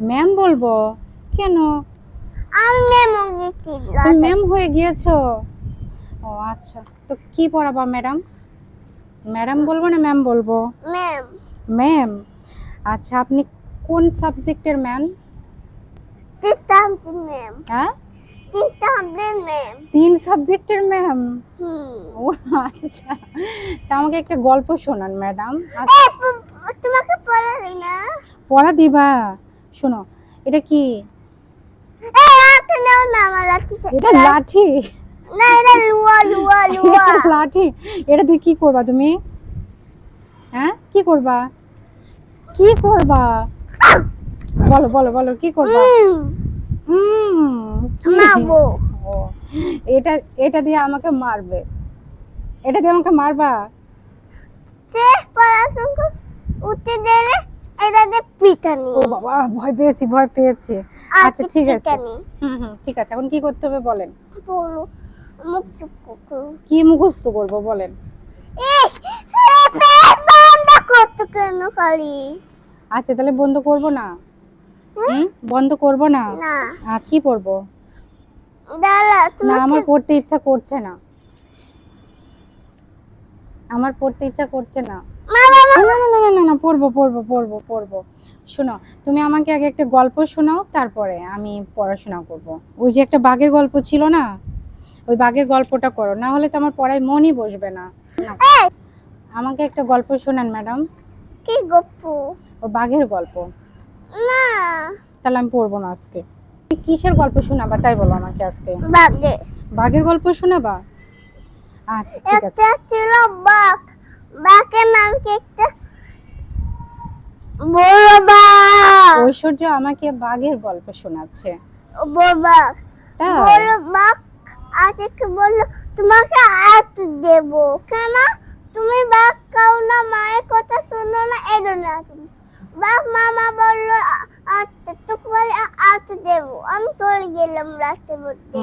Ma'am বলব? কেন? Ma'am হয়ে গিয়েছো? ও আচ্ছা। তো কি পড়াবা ম্যাডাম ম্যাডাম বলব না ম্যাম বলব? ম্যাম ম্যাম আচ্ছা আপনি কোন সাবজেক্টের ম্যাম ম্যাম হ্যাঁ? ম্যাম তিন সাবজেক্টের ম্যাম ও আচ্ছা। তা আমাকে একটা গল্প শোনান ম্যাডাম প- তোমাকে পড়া দিবা? শোনো এটা কি। এটা লাঠি? না এটা লুয়া লুয়া লুয়া। লাঠি। এটা দিয়ে কি করবা তুমি? হ্যাঁ? কি করবা? কি করবা? বলো বলো বলো কি করবা? হুম হুম মারবো। এটা এটা দিয়ে আমাকে মারবে। এটা দিয়ে আমাকে মারবা? সে পড়াশোনা উঠে দিলে এটা পিটানি ও বাবা ভয় পেয়েছি ভয় পেয়েছি। আচ্ছা ঠিক আছে। হুম হুম ঠিক আছে। এখন কি করতে হবে বলেন? বলো মুখ চুপ করো। কি মুখস্থ করব বলেন? ইস ফের বন্ধ করতে কেন খালি? আচ্ছা তাহলে বন্ধ করব না? হুম? বন্ধ করব না? আজ কি পড়ব না আমার পড়তে ইচ্ছা করছে না। আমার পড়তে ইচ্ছা করছে না না না না পড়ব পড়ব পড়ব পড়ব। শোনো তুমি আমাকে আগে একটা গল্প শোনাও তারপরে আমি পড়াশোনা করব। ওই যে একটা বাঘের গল্প ছিল না? ওই বাঘের গল্পটা করো না হলে তো আমার পড়ায় মনই বসবে না। আমাকে একটা গল্প শোনান ম্যাডাম। কি গপ্প ও বাঘের গল্প। না। তাহলে আমি পড়ব না আজকে। কিসের গল্প শোনাবা তাই বলো আমাকে আজকে। বাগে বাঘের গল্প শোনাবা? আচ্ছা ঠিক আছে একটা ছিল বাঘ বাঘের নাম কি একটা বড় বাঘ ঐশ্বর্য আমাকে বাঘের গল্প শোনাচ্ছে। বাঘ বাঘ আজকে বলল তোমাকে আজ দেব। কেন? তুমি বাঘ খাও না মায়ের কথা শোনো না জন্য আজ বাঘ মামা বলল আচ্ছা তোকে বলে আজ দেবো। আমি চলে গেলাম রাস্তার মধ্যে।